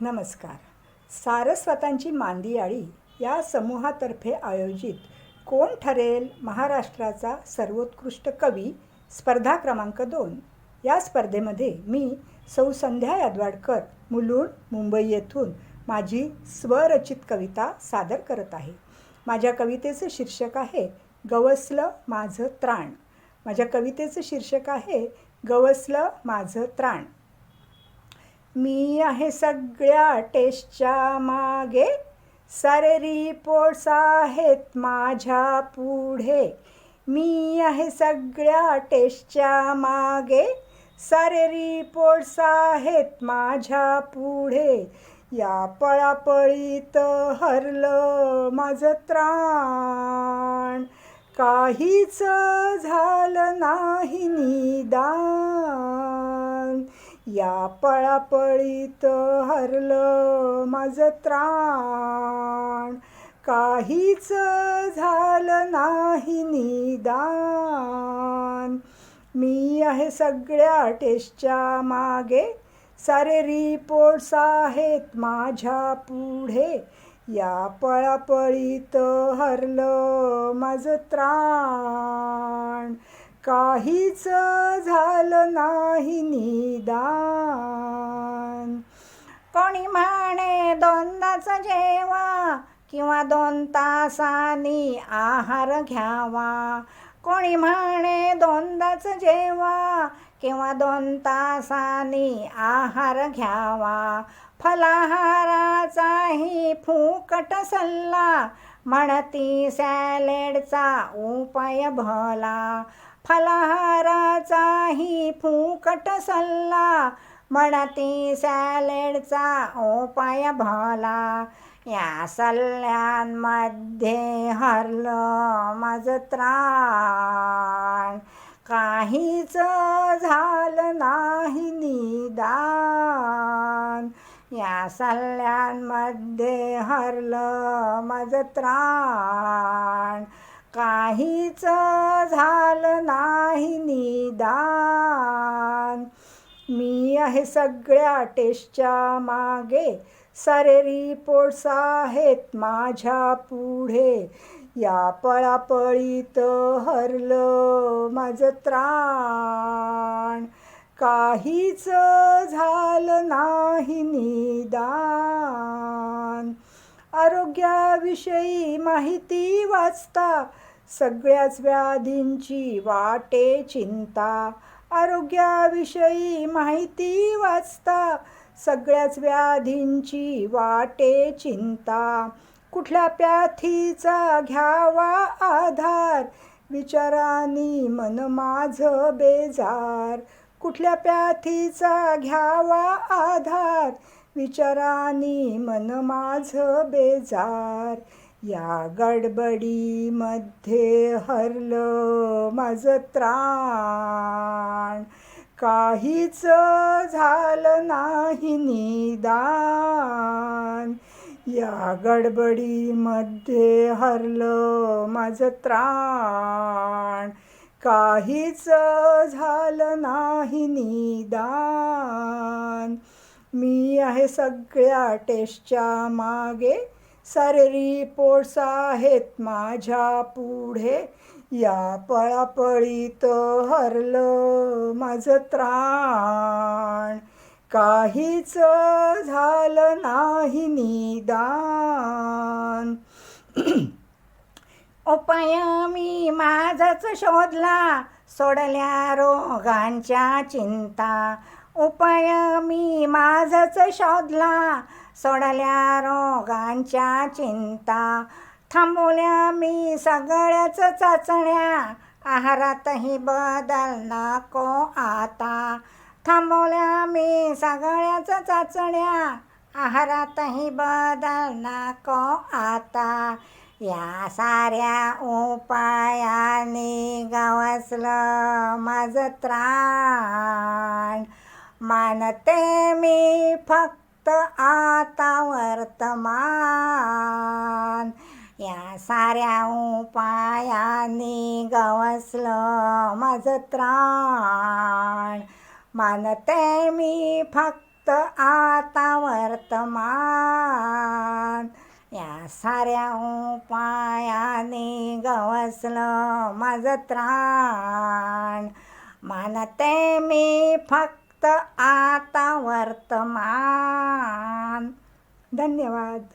नमस्कार. सारस्वतांची मांदियाळी या समूहातर्फे आयोजित कोण ठरेल महाराष्ट्राचा सर्वोत्कृष्ट कवी स्पर्धा क्रमांक दोन. या स्पर्धेमध्ये मी सौ संध्या यादवाडकर मुलुंड मुंबई येथून माझी स्वरचित कविता सादर करत आहे. माझ्या कवितेचं शीर्षक आहे गवसलं माझं त्राण. माझ्या कवितेचं शीर्षक आहे गवसलं माझं त्राण. मी आहे सगळ्या टेस्टच्या मागे. सारे रिपोर्ट्स आहेत माझ्या पुढे. मी आहे सगळ्या टेस्टच्या मागे. सारे रिपोर्ट्स आहेत माझ्या पुढे. या पळापळीत हरलं माझं त्राण. काहीच झालं नाही निदान. या पळापळीत हरलं माझं त्राण. काहीच झालं नाही निदान. मी आहे सगळ्या टेस्टच्या मागे. सारे रिपोर्ट्स आहेत माझ्या पुढे. या पळापळीत हरलं माझं त्राण. काहीच झालं नाही निदान. कोणी म्हणे दोनदाच जेवा किंवा दोन तासांनी आहार घ्यावा. कोणी म्हणे दोनदाच जेवा किंवा दोन तासांनी आहार घ्यावा. फलाहाराचाही फुकट सल्ला म्हणती सॅलेडचा उपाय भला. फलाहाराचाही फुकट सल्ला. म्हणती सॅलेडचा उपाय भला. या सल्ल्यांमध्ये हरलं माझं त्राण. काहीच झालं नाही निदान. या सल्ल्यांमध्ये हरलं माझं त्राण. काहीच झालं नाही निदान. मी आहे सगळ्या टेस्टच्या मागे. सारे रिपोर्ट्स आहेत माझ्या पुढे. या पळापळीत हरलं माझं त्राण. काहीच झालं नाही निदान. आरोग्याविषयी माहिती वाचता. सगळ्याच व्याधींची वाटे चिंता. आरोग्याविषयी माहिती वाचता. सगळ्याच व्याधींची वाटे चिंता. कुठल्या प्याथीचा घ्यावा आधार? विचारांनी मन माझं बेजार. कुठल्या प्याथीचा घ्यावा आधार? विचारांनी मन माझं बेजार. या गडबडीमध्ये हरलं माझं त्राण. काहीच झालं नाही निदान. या गडबडीमध्ये हरलं माझं त्राण. काहीच झालं नाही निदान. मी आहे सगळ्या टेस्टच्या मागे. सारे रिपोर्ट्स आहेत माझ्या पुढे. या पळापळीत हरलं माझं त्राण. काहीच झालं नाही निदान. उपाय मी माझाच शोधला. सोडल्या रोगांच्या चिंता. उपाय मी माझच शोधला. सोडल्या रोगांच्या चिंता. थांबवल्या मी सगळ्याच चाचण्या. आहारातही बदल नको आता. थांबवल्या मी सगळ्याच चाचण्या. आहारातही बदल नको आता. या साऱ्या उपायाने गवसलं माझं त्राण. मानते मी फक्त आता वर्तमान. या साऱ्या उपायांनी गवसलं माझं त्राण. मानते मी फक्त फक्त आता वर्तमान. या साऱ्या उपायाने गवसलं माझं त्राण. मानते मी फक्त आता वर्तमान. धन्यवाद.